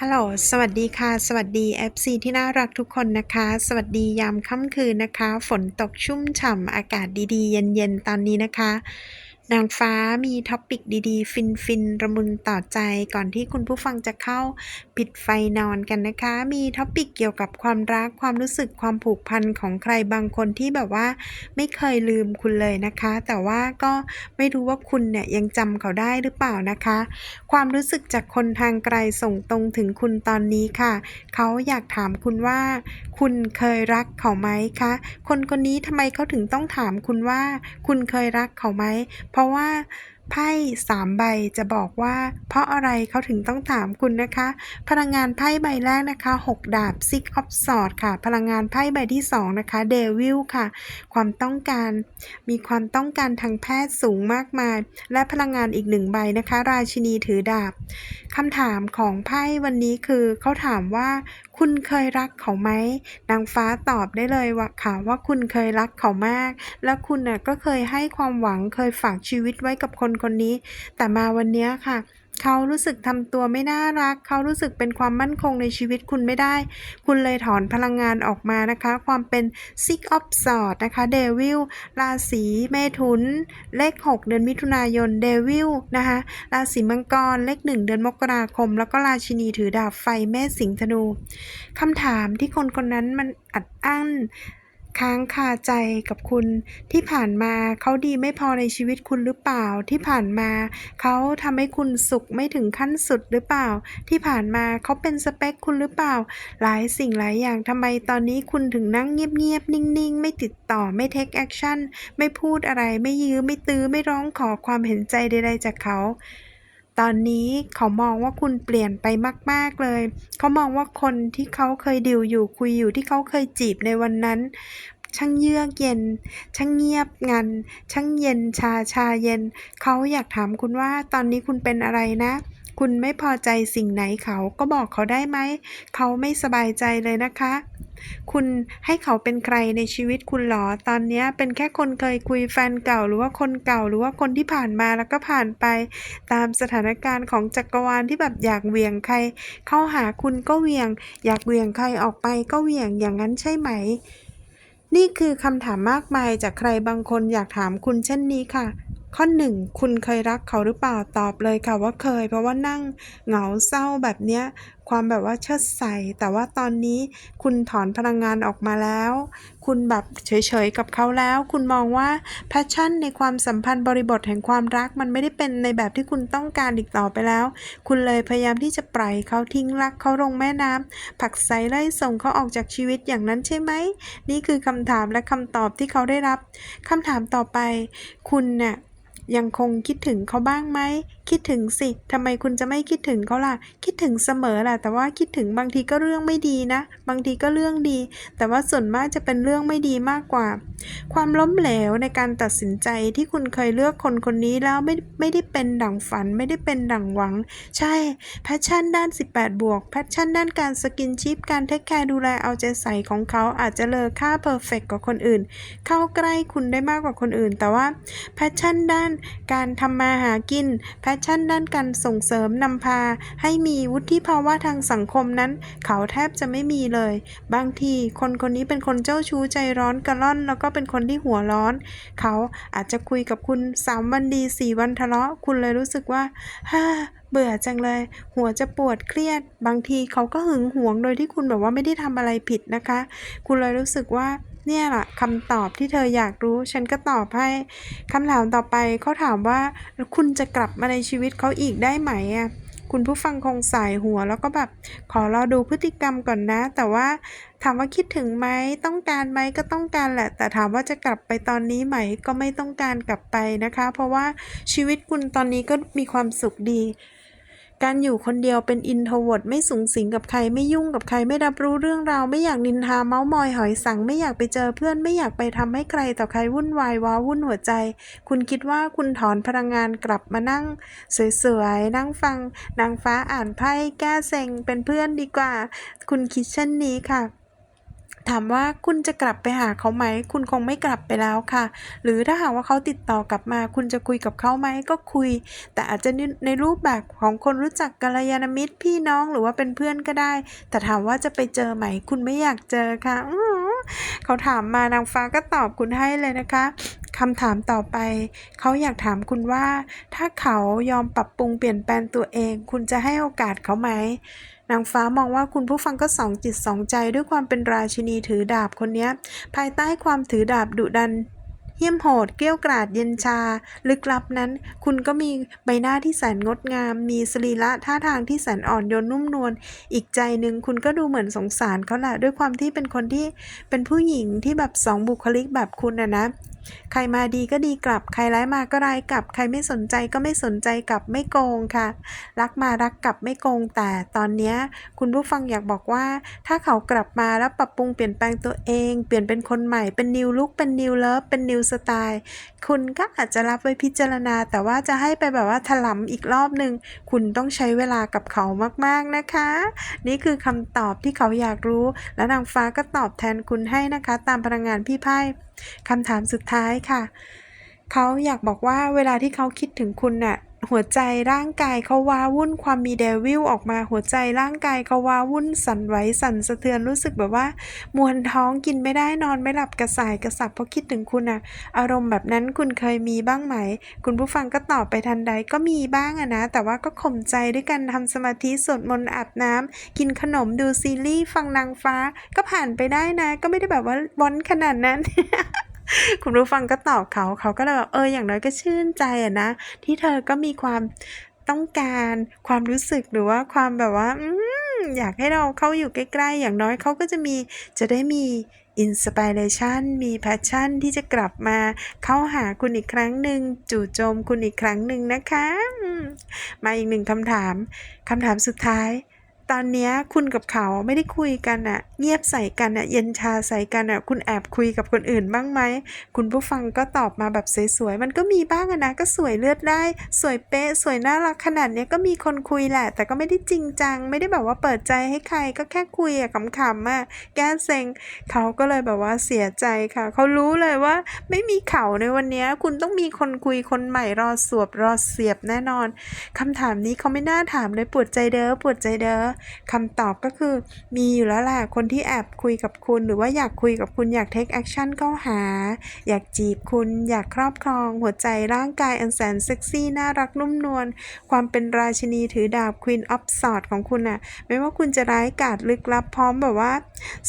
ฮัลโหล สวัสดีค่ะ สวัสดี FC ที่น่ารักทุกคนนะคะ สวัสดียามค่ำคืนนะคะ ฝนตกชุ่มฉ่ำ อากาศดีๆ เย็นๆ ตอนนี้นะคะ นางฟ้ามีท็อปิกดีๆ ฟินๆระมุนต่อใจก่อนที่คุณผู้ฟังจะเข้าปิดไฟนอนกันนะคะ มีท็อปิกเกี่ยวกับความรักความรู้สึกความผูกพันของใครบางคนที่แบบว่า ไม่เคยลืมคุณเลยนะคะ แต่ว่าก็ไม่รู้ว่าคุณเนี่ยยังจำเขาได้หรือเปล่านะคะ ความรู้สึกจากคนทางไกลส่งตรงถึงคุณตอนนี้ค่ะ เขาอยากถามคุณว่า คุณเคยรักเขาไหมคะ คนคนนี้ทำไมเขาถึงต้องถามคุณว่า คุณเคยรักเขาไหมเพราะราะว่าไพ่สามใบจะบอกว่า เพราะอะไรเขาถึงต้องถามคุณนะคะ พลังงานไพ่ใบแรกนะคะหกดาบ Six of Swords ค่ะ พลังงานไพ่ใบที่สองนะคะ Devil ค่ะ ความต้องการมีความต้องการทางแพทย์สูงมากมาย และพลังงานอีกหนึ่งใบนะคะ ราชินีถือดาบคำถามของไพ่วันนี้คือเขาถามว่าคุณเคยรักเขาไหมนางฟ้าตอบได้เลยว่าค่ะว่าคุณเคยรักเขามาก และคุณน่ะก็เคยให้ความหวังเคยฝากชีวิตไว้กับคนคนนี้ แต่มาวันนี้ค่ะ เขารู้สึกทำตัวไม่น่ารัก เขารู้สึกเป็นความมั่นคงในชีวิตคุณไม่ได้ คุณเลยถอนพลังงานออกมานะคะ ความเป็น Six of Swords นะคะ Devil ราศีเมถุน เลข 6 เดือนมิถุนายน Devil นะคะราศีมังกรเลข 1 เดือนมกราคม แล้วก็ราชินีถือดาบไฟแม่สิงห์ธนูคำถามที่คนคนนั้นมันอัดอั้น ค้างคาใจกับคุณ ที่ผ่านมาเขาดีไม่พอในชีวิตคุณหรือเปล่า ที่ผ่านมาเขาทำให้คุณสุขไม่ถึงขั้นสุดหรือเปล่า ที่ผ่านมาเขาเป็นสเปคคุณหรือเปล่า หลายสิ่งหลายอย่างทำไมตอนนี้คุณถึงนั่งเงียบๆนิ่งๆ ไม่ติดต่อไม่เทคแอคชั่นไม่พูดอะไรไม่ยื้อไม่ตื้อไม่ร้องขอความเห็นใจใดๆจากเขา ตอนนี้เขามองว่าคุณเปลี่ยนไปมาก ๆ เลย เขามองว่าคนที่เขาเคยดิวอยู่คุยอยู่ที่เขาเคยจีบในวันนั้น ช่างเยือกเย็น ช่างเงียบงัน ช่างเย็นชาชาเย็น เขาอยากถามคุณว่าตอนนี้คุณเป็นอะไรนะ คุณไม่พอใจสิ่งไหนเขาก็บอกเขาได้ไหม เขาไม่สบายใจเลยนะคะ คุณให้เขาเป็นใครในชีวิตคุณหรอ ตอนนี้เป็นแค่คนเคยคุยแฟนเก่าหรือว่าคนเก่าหรือว่าคนที่ผ่านมาแล้วก็ผ่านไป ตามสถานการณ์ของจักรวาลที่แบบอยากเวียงใคร เข้าหาคุณก็เวียง อยากเวียงใครออกไปก็เวียงอย่างนั้นใช่ไหม นี่คือคำถามมากมายจากใครบางคนอยากถามคุณเช่นนี้ค่ะ ข้อหนึ่งคุณเคยรักเขาหรือเปล่าตอบเลยค่ะว่าเคย เพราะว่านั่งเหงาเศร้าแบบเนี้ยความแบบว่าเชิดใสแต่ว่าตอนนี้คุณถอนพลังงานออกมาแล้ว คุณแบบเฉยๆกับเขาแล้ว คุณมองว่าแพชชั่นในความสัมพันธ์บริบทแห่งความรักมันไม่ได้เป็นในแบบที่คุณต้องการอีกต่อไปแล้ว คุณเลยพยายามที่จะปล่อยเขาทิ้งรักเขาลงแม่น้ำผักไสไล่ส่งเขาออกจากชีวิตอย่างนั้นใช่ไหม นี่คือคำถามและคำตอบที่เขาได้รับคำถามต่อไป คุณเนี่ยยังคงคิดถึงเขาบ้างไหมคิดถึงสิทำไมคุณจะไม่คิดถึงเขาล่ะ คิดถึงเสมอแหละแต่ว่าคิดถึงบางทีก็เรื่องไม่ดีนะ บางทีก็เรื่องดี แต่ว่าส่วนมากจะเป็นเรื่องไม่ดีมากกว่า ความล้มเหลวในการตัดสินใจที่คุณเคยเลือกคนคนนี้แล้วไม่ไม่ได้เป็นดั่งฝัน ไม่ได้เป็นดั่งหวัง ใช่แพชชั่นด้าน 18 บวกแพชชั่นด้านการสกินชิปการเทคแคร์ดูแลเอาใจใส่ของเขาอาจจะเลอค่าเพอร์เฟกกว่าคนอื่น เข้าใกล้คุณได้มากกว่าคนอื่น แต่ว่าแพชชั่นด้านการทำมาหากินแพชชั่นด้านการส่งเสริมนำพา ให้มีวุฒิภาวะทางสังคมนั้น เขาแทบจะไม่มีเลย บางทีคนคนนี้เป็นคนเจ้าชู้ใจร้อนกระล่อน แล้วก็เป็นคนที่หัวร้อน เขาอาจจะคุยกับคุณ 3 วันดี4วันทะเลาะคุณเลยรู้สึกว่าฮ่าเบื่อจังเลย หัวจะปวดเครียด บางทีเขาก็หึงหวงโดยที่คุณแบบว่าไม่ได้ทำอะไรผิดนะคะ คุณเลยรู้สึกว่า เนี่ยแหละคำตอบที่เธออยากรู้ ฉันก็ตอบให้คำถามต่อไปเขาถามว่าคุณจะกลับมาในชีวิตเขาอีกได้ไหมอะคุณผู้ฟังคงสายหัวแล้วก็แบบขอรอดูพฤติกรรมก่อนนะ แต่ว่าถามว่าคิดถึงไหมต้องการไหมก็ต้องการแหละ แต่ถามว่าจะกลับไปตอนนี้ไหมก็ไม่ต้องการกลับไปนะคะ เพราะว่าชีวิตคุณตอนนี้ก็มีความสุขดี การอยู่คนเดียวเป็นอินโทรเวิร์ดไม่สูงสิงกับใครไม่ยุ่งกับใครไม่รับรู้เรื่องราว ไม่อยากนินทาเมาส์มอยหอยสัง ไม่อยากไปเจอเพื่อนไม่อยากไปทำให้ใครต่อใครวุ่นวายว้าวุ่นหัวใจ คุณคิดว่าคุณถอนพลังงานกลับมานั่ง สวยๆ นั่งฟังนางฟ้าอ่านไพ่แก้เซ็งเป็นเพื่อนดีกว่า คุณคิดเช่นนี้ค่ะ ถามว่าคุณจะกลับไปหาเขาไหม คุณคงไม่กลับไปแล้วค่ะ หรือถ้าหากว่าเขาติดต่อกลับมา คุณจะคุยกับเขาไหมก็คุย แต่อาจจะในรูปแบบของคนรู้จักกัลยาณมิตรพี่น้องหรือว่าเป็นเพื่อนก็ได้ แต่ถามว่าจะไปเจอไหม คุณไม่อยากเจอค่ะเขาถามมานางฟ้าก็ตอบคุณให้เลยนะคะคำถามต่อไป เขาอยากถามคุณว่า ถ้าเขายอมปรับปรุงเปลี่ยนแปลงตัวเอง คุณจะให้โอกาสเขาไหม นางฟ้ามองว่าคุณผู้ฟังก็สองจิตสองใจด้วยความเป็นราชินีถือดาบคนนี้ภายใต้ความถือดาบดุดัน เหี้ยมโหดเกรี้ยวกราดเย็นชา ลึกลับนั้น คุณก็มีใบหน้าที่แสนงดงาม มีสรีระท่าทางที่แสนอ่อนโยนนุ่มนวลอีกใจหนึ่งคุณก็ดูเหมือนสงสารเขาแหละด้วยความที่เป็นคนที่เป็นผู้หญิงที่แบบสองบุคลิกแบบคุณอะนะใครมาดีก็ดีกลับ ใครร้ายมาก็ร้ายกลับ ใครไม่สนใจก็ไม่สนใจกลับไม่โกงค่ะ รักมารักกลับไม่โกง แต่ตอนนี้คุณผู้ฟังอยากบอกว่า ถ้าเขากลับมาแล้วปรับปรุงเปลี่ยนแปลงตัวเอง เปลี่ยนเป็นคนใหม่เป็นนิวลุกเป็นนิวเลิฟเป็นนิวสไตล์ คุณก็อาจจะรับไว้พิจารณา แต่ว่าจะให้ไปแบบว่าถลำอีกรอบหนึ่งคุณต้องใช้เวลากับเขามากๆนะคะ นี่คือคำตอบที่เขาอยากรู้ และนางฟ้าก็ตอบแทนคุณให้นะคะ ตามพลังงานพี่ไพ่คำถามสุดท้ายค่ะ เขาอยากบอกว่าเวลาที่เขาคิดถึงคุณน่ะ หัวใจร่างกายเขาว้าวุ่นความมีเดวิลออกมาหัวใจร่างกายเขาว้าวุ่นสั่นไหวสั่นสะเทือนรู้สึกแบบว่า มวนท้องกินไม่ได้นอนไม่หลับกระสายกระสับเพราะคิดถึงคุณน่ะอารมณ์แบบนั้นคุณเคยมีบ้างไหม คุณผู้ฟังก็ตอบไปทันใดก็มีบ้างอะนะ แต่ว่าก็ข่มใจด้วยการทำสมาธิสวดมนต์อาบน้ำกินขนมดูซีรีส์ฟังนางฟ้าก็ผ่านไปได้นะ ก็ไม่ได้แบบว่าวอนขนาดนั้น คุณผู้ฟังก็ตอบเขาเขาก็เลยแบบเอออย่างน้อยก็ชื่นใจอะนะ ที่เธอก็มีความต้องการความรู้สึกหรือว่าความแบบว่าอยากให้เราเข้าอยู่ใกล้ๆ อย่างน้อยเขาก็จะมีจะได้มีอินสปิเรชันมีแพชชั่นที่จะกลับมาเข้าหาคุณอีกครั้งหนึ่งจู่โจมคุณอีกครั้งหนึ่งนะคะ มาอีกหนึ่งคำถามคำถามสุดท้าย ตอนเนี้ยคุณกับเขาไม่ได้คุยกันอะเงียบใส่กันอะเย็นชาใส่กันอะคุณแอบคุยกับคนอื่นบ้างไหม คุณผู้ฟังก็ตอบมาแบบสวยๆ มันก็มีบ้างอะนะ ก็สวยเลือดได้ สวยเป๊ะ สวยน่ารักขนาดเนี้ยก็มีคนคุยแหละ แต่ก็ไม่ได้จริงจัง ไม่ได้แบบว่าเปิดใจให้ใคร ก็แค่คุยอะขำๆอะแก้เซ็ง เขาก็เลยแบบว่าเสียใจค่ะ เขารู้เลยว่าไม่มีเขาในวันนี้คุณต้องมีคนคุยคนใหม่รอสวบรอเสียบแน่นอนคำถามนี้เขาไม่น่าถามเลยปวดใจเด้อปวดใจเด้อคำตอบก็คือ มีอยู่แล้วแหละคนที่แอบคุยกับคุณ หรือว่าอยากคุยกับคุณอยากเทคแอคชั่นเข้าหา อยากจีบคุณอยากครอบครอง หัวใจร่างกายอันแสนเซ็กซี่น่ารักนุ่มนวลความเป็นราชินีถือดาบ Queen of Swords ของคุณน่ะไม่ว่าคุณจะร้ายกาจลึกลับพร้อมแบบว่า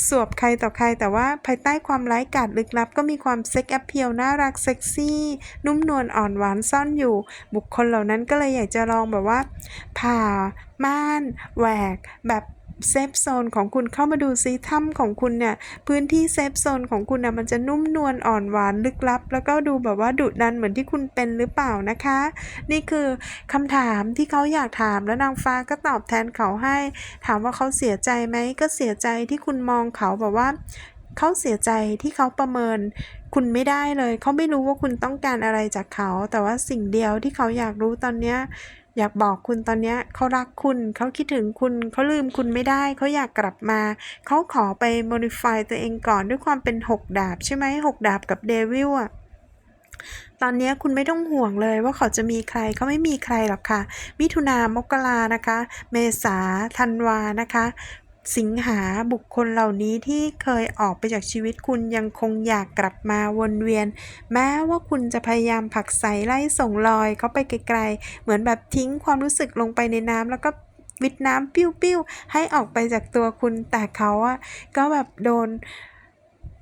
สวบใครต่อใครแต่ว่าภายใต้ความร้ายกาจลึกลับ ก็มีความเซ็กแอปเพียวน่ารักเซ็กซี่นุ่มนวลอ่อนหวานซ่อนอยู่ บุคคลเหล่านั้นก็เลยอยากจะลองแบบว่าผ่า ม่านแหวกแบบเซฟโซนของคุณเข้ามาดูซิถ้ำของคุณเนี่ยพื้นที่เซฟโซนของคุณนะมันจะนุ่มนวลอ่อนหวานลึกลับ แล้วก็ดูแบบว่าดุดันเหมือนที่คุณเป็นหรือเปล่านะคะ นี่คือคำถามที่เขาอยากถามแล้วนางฟ้าก็ตอบแทนเขาให้ ถามว่าเขาเสียใจไหมก็เสียใจที่คุณมองเขาแบบว่าเขาเสียใจที่เขาประเมินคุณไม่ได้เลย เขาไม่รู้ว่าคุณต้องการอะไรจากเขา แต่ว่าสิ่งเดียวที่เขาอยากรู้ตอนเนี้ย อยากบอกคุณตอนนี้เขารักคุณเขาคิดถึงคุณเขาลืมคุณไม่ได้เขาอยากกลับมา เขาขอไป modify ตัวเองก่อนด้วยความเป็นหกดาบใช่ไหมหกดาบกับเดวิลอะตอนนี้คุณไม่ต้องห่วงเลยว่าเขาจะมีใครเขาไม่มีใครหรอกค่ะ มิถุนามกรานะคะ เมษาธันวานะคะ สิงหาบุคคลเหล่านี้ที่เคยออกไปจากชีวิตคุณยังคงอยากกลับมาวนเวียน แม้ว่าคุณจะพยายามผลักไสไล่ส่งลอยเขาไปไกลๆ เหมือนแบบทิ้งความรู้สึกลงไปในน้ำแล้วก็วิดน้ำปิ้วๆให้ออกไปจากตัวคุณแต่เขาอะก็แบบโดน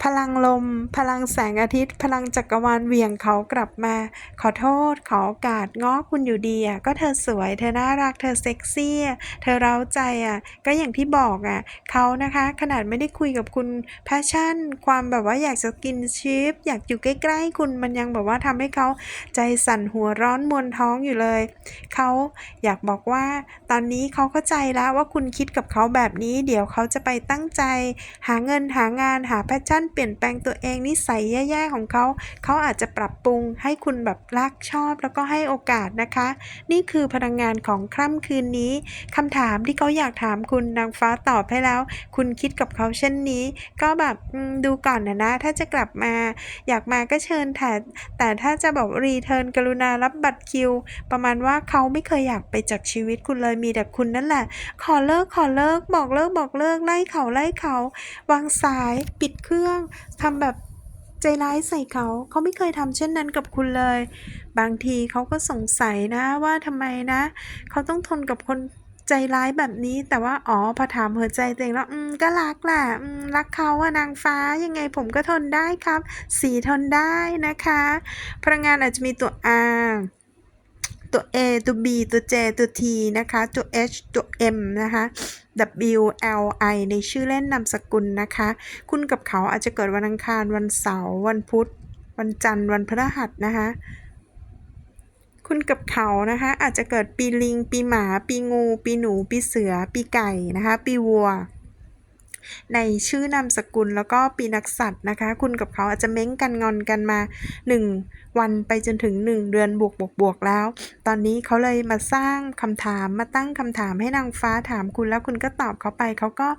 พลังลม พลังแสงอาทิตย์ พลังจักรวาลเวียงเขากลับมา ขอโทษ ขอโอกาสง้อคุณอยู่ดีอะก็เธอสวย เธอน่ารัก เธอเซ็กซี่เธอเร้าใจอะ ก็อย่างที่บอกอะเขานะคะ ขนาดไม่ได้คุยกับคุณแพชชั่น ความแบบว่าอยากจะกินชิป อยากอยู่ใกล้ๆคุณมันยังแบบว่าทำให้เขาใจสั่นหัวร้อนมวนท้องอยู่เลย เขาอยากบอกว่า ตอนนี้เขาเข้าใจแล้วว่าคุณคิดกับเขาแบบนี้ เดี๋ยวเขาจะไปตั้งใจ หาเงินหางานหาแพชชั่นเปลี่ยนแปลงตัวเองนิสัยแย่ๆของเขา เขาอาจจะปรับปรุงให้คุณแบบรักชอบแล้วก็ให้โอกาสนะคะ นี่คือพลังงานของค่ำคืนนี้คำถามที่เขาอยากถามคุณนางฟ้าตอบให้แล้ว คุณคิดกับเขาเช่นนี้ ก็แบบดูก่อนนะนะ ถ้าจะกลับมา อยากมาก็เชิญแต่แต่ถ้าจะบอกรีเทิร์นกรุณารับบัตรคิว ประมาณว่าเขาไม่เคยอยากไปจากชีวิตคุณเลยมีแต่คุณนั่นแหละ ขอเลิกขอเลิกบอกเลิกบอกเลิกไล่เขาไล่เขาวางสายปิดเครื่องทำแบบใจร้ายใส่เขา เขาไม่เคยทำเช่นนั้นกับคุณเลย บางทีเขาก็สงสัยนะว่าทำไมนะ เขาต้องทนกับคนใจร้ายแบบนี้ แต่ว่าอ๋อพอถามหัวใจตัวเองแล้ว อืมก็รักแหละอืมรักเขาอะนางฟ้ายังไงผมก็ทนได้ครับ สีทนได้นะคะ พลังงานอาจจะมีตัว R ตัว A ตัว B ตัว J ตัว T นะคะ ตัว H ตัว M นะคะ W L I ในชื่อเล่นนามสกุลนะคะ คุณกับเขาอาจจะเกิดวันอังคาร วันเสาร์ วันพุธ วันจันทร์ วันพฤหัสนะคะ คุณกับเขานะคะอาจจะเกิดปีลิง ปีหมา ปีงู ปีหนู ปีเสือ ปีไก่นะคะ ปีวัว ในชื่อนามสกุลแล้วก็ปีนักสัตว์นะคะ คุณกับเขาอาจจะเม้งกันงอนกันมา 1 วันไปจนถึง 1 เดือนบวกบวกบวกแล้ว ตอนนี้เขาเลยมาสร้างคำถามมาตั้งคำถามให้นางฟ้าถามคุณแล้วคุณก็ตอบเขาไปเขาก็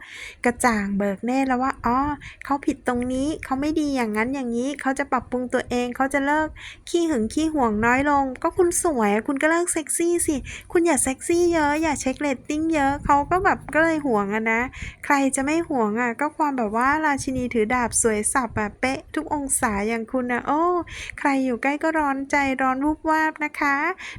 กระจ่างเบิกเนตรแล้วว่าอ๋อเขาผิดตรงนี้เขาไม่ดีอย่างนั้นอย่างนี้เขาจะปรับปรุงตัวเองเขาจะเลิกขี้หึงขี้ห่วงน้อยลง ก็คุณสวยคุณก็เลิกเซ็กซี่สิคุณอย่าเซ็กซี่เยอะอย่าเช็คเรตติ้งเยอะเขาก็แบบก็เลยห่วงอะนะ ใครจะไม่ห่วงวงอะก็ความแบบว่าราชินีถือดาบสวยสับแบบเป๊ะทุกองศาอย่างคุณนะโอ้ ใครอยู่ใกล้ก็ร้อนใจร้อนวูบวาบนะคะ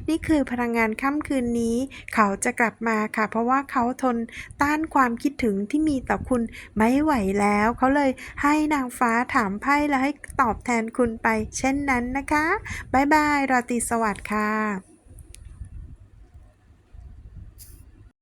นี่คือพลังงานค่ำคืนนี้ เขาจะกลับมาค่ะ เพราะว่าเขาทนต้านความคิดถึงที่มีต่อคุณไม่ไหวแล้ว เขาเลยให้นางฟ้าถามไพ่แล้วให้ตอบแทนคุณไป เช่นนั้นนะคะบ๊ายบายราตรีสวัสดิ์ค่ะ